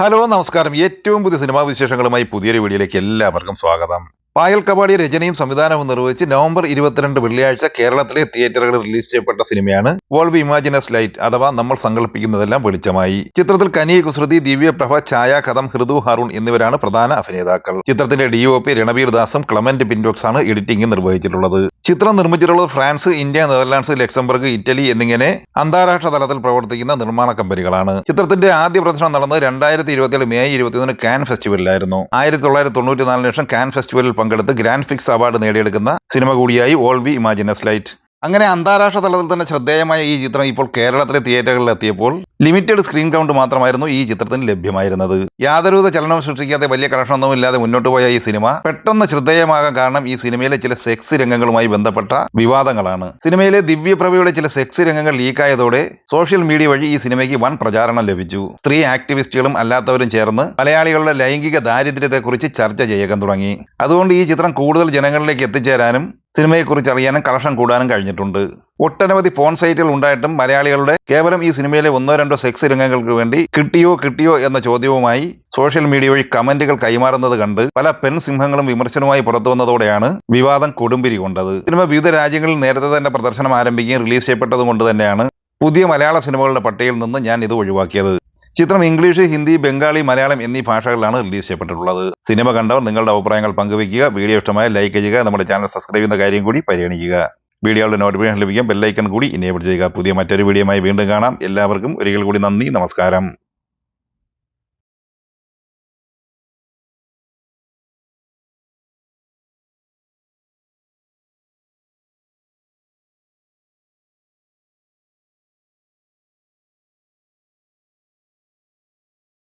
Hello നമസ്കാരം. ഏറ്റവും പുതിയ സിനിമാ വിശേഷങ്ങളുമായി പുതിയൊരു വീഡിയോയിലേക്ക് എല്ലാവർക്കും സ്വാഗതം. പായൽ കബാഡി രചനയും സംവിധാനവും നിർവഹിച്ച് നവംബർ ഇരുപത്തിരണ്ട് വെള്ളിയാഴ്ച കേരളത്തിലെ തിയേറ്ററുകളിൽ റിലീസ് ചെയ്യപ്പെട്ട സിനിമയാണ് വോൾവ് ഇമാജിനസ് ലൈറ്റ് അഥവാ നമ്മൾ സങ്കല്പിക്കുന്നതെല്ലാം വെളിച്ചമായി. ചിത്രത്തിൽ കനി കുസൃതി ദിവ്യപ്രഭ ഛായ കഥം ഹൃദു ഹാറൂൺ എന്നിവരാണ് പ്രധാന അഭിനേതാക്കൾ. ചിത്രത്തിന്റെ ഡി ഒ പി രണബീർ ദാസും ക്ലമന്റ് പിൻഡോക്സ് ആണ് എഡിറ്റിംഗ് നിർവഹിച്ചിട്ടുള്ളത്. ചിത്രം നിർമ്മിച്ചിട്ടുള്ളത് France India Netherlands Luxembourg Italy എന്നിങ്ങനെ അന്താരാഷ്ട്ര തലത്തിൽ പ്രവർത്തിക്കുന്ന നിർമ്മാണ കമ്പനികളാണ്. ചിത്രത്തിന്റെ ആദ്യ പ്രദർശനം നടന്നത് രണ്ടായിരത്തി ഇരുപത്തിയേഴ് മെയ് ഇരുപത്തിയൊന്നിന് കാൻ ഫെസ്റ്റിവലിലായിരുന്നു ആയിരത്തി തൊള്ളായിരത്തി തൊണ്ണൂറ്റിനാലിന് ശേഷം കാൻ ഫെസ്റ്റിവലിൽ പങ്കെടുത്ത് ഗ്രാൻഡ് ഫിക്സ് അവാർഡ് നേടിയെടുക്കുന്ന സിനിമ കൂടിയായി all we imagine as light അങ്ങനെ അന്താരാഷ്ട്ര തലത്തിൽ തന്നെ ശ്രദ്ധേയമായ ഈ ചിത്രം ഇപ്പോൾ കേരളത്തിലെ തിയേറ്ററുകളിൽ എത്തിയപ്പോൾ ലിമിറ്റഡ് സ്ക്രീൻ കൗണ്ട് മാത്രമായിരുന്നു ഈ ചിത്രത്തിന് ലഭ്യമായിരുന്നത്. യാതൊരുവിധ ചലനം സൃഷ്ടിക്കാതെ വലിയ കളക്ഷനൊന്നും ഇല്ലാതെ മുന്നോട്ട് പോയ ഈ സിനിമ പെട്ടെന്ന് ശ്രദ്ധേയമാകാൻ കാരണം ഈ സിനിമയിലെ ചില സെക്സ് രംഗങ്ങളുമായി ബന്ധപ്പെട്ട വിവാദങ്ങളാണ്. സിനിമയിലെ ദിവ്യപ്രഭയുടെ ചില സെക്സ് രംഗങ്ങൾ ലീക്കായതോടെ സോഷ്യൽ മീഡിയ വഴി ഈ സിനിമയ്ക്ക് വൻ പ്രചാരണം ലഭിച്ചു. സ്ത്രീ ആക്ടിവിസ്റ്റുകളും അല്ലാത്തവരും ചേർന്ന് മലയാളികളുടെ ലൈംഗിക ദാരിദ്ര്യത്തെക്കുറിച്ച് ചർച്ച ചെയ്യാൻ തുടങ്ങി. അതുകൊണ്ട് ഈ ചിത്രം കൂടുതൽ ജനങ്ങളിലേക്ക് എത്തിച്ചേരാനും സിനിമയെക്കുറിച്ച് അറിയാനും കളക്ഷൻ കൂടാനും കഴിഞ്ഞിട്ടുണ്ട്. ഒട്ടനവധി ഫോൺ സൈറ്റുകൾ ഉണ്ടായിട്ടും മലയാളികളുടെ കേവലം ഈ സിനിമയിലെ ഒന്നോ രണ്ടോ സെക്സ് രംഗങ്ങൾക്ക് വേണ്ടി കിട്ടിയോ കിട്ടിയോ എന്ന ചോദ്യവുമായി സോഷ്യൽ മീഡിയ വഴി കമന്റുകൾ കൈമാറുന്നത് കണ്ട് പല പെൺ സിംഹങ്ങളും വിമർശനവുമായി പുറത്തു വന്നതോടെയാണ് വിവാദം കൊടുമ്പിരി കൊണ്ടത്. സിനിമ വിവിധ രാജ്യങ്ങളിൽ നേരത്തെ തന്നെ പ്രദർശനം ആരംഭിക്കുകയും റിലീസ് ചെയ്യപ്പെട്ടതുകൊണ്ട് തന്നെയാണ് പുതിയ മലയാള സിനിമകളുടെ പട്ടികയിൽ നിന്ന് ഞാൻ ഇത് ഒഴിവാക്കിയത്. ചിത്രം ഇംഗ്ലീഷ് ഹിന്ദി ബംഗാളി മലയാളം എന്നീ ഭാഷകളിലാണ് റിലീസ് ചെയ്യപ്പെട്ടിട്ടുള്ളത്. സിനിമ കണ്ടവർ നിങ്ങളുടെ അഭിപ്രായങ്ങൾ പങ്കുവയ്ക്കുക. വീഡിയോ ഇഷ്ടമായ ലൈക്ക് ചെയ്യുക. നമ്മുടെ ചാനൽ സബ്സ്ക്രൈബ് ചെയ്യുന്ന കാര്യം കൂടി പരിഗണിക്കുക. വീഡിയോയുടെ നോട്ടിഫിക്കേഷൻ ലഭിക്കാൻ ബെല്ലൈക്കൺ കൂടി ഇനേബിൾ ചെയ്യുക. പുതിയ മറ്റൊരു വീഡിയോയുമായി വീണ്ടും കാണാം. എല്ലാവർക്കും ഒരിക്കൽ കൂടി നന്ദി നമസ്കാരം.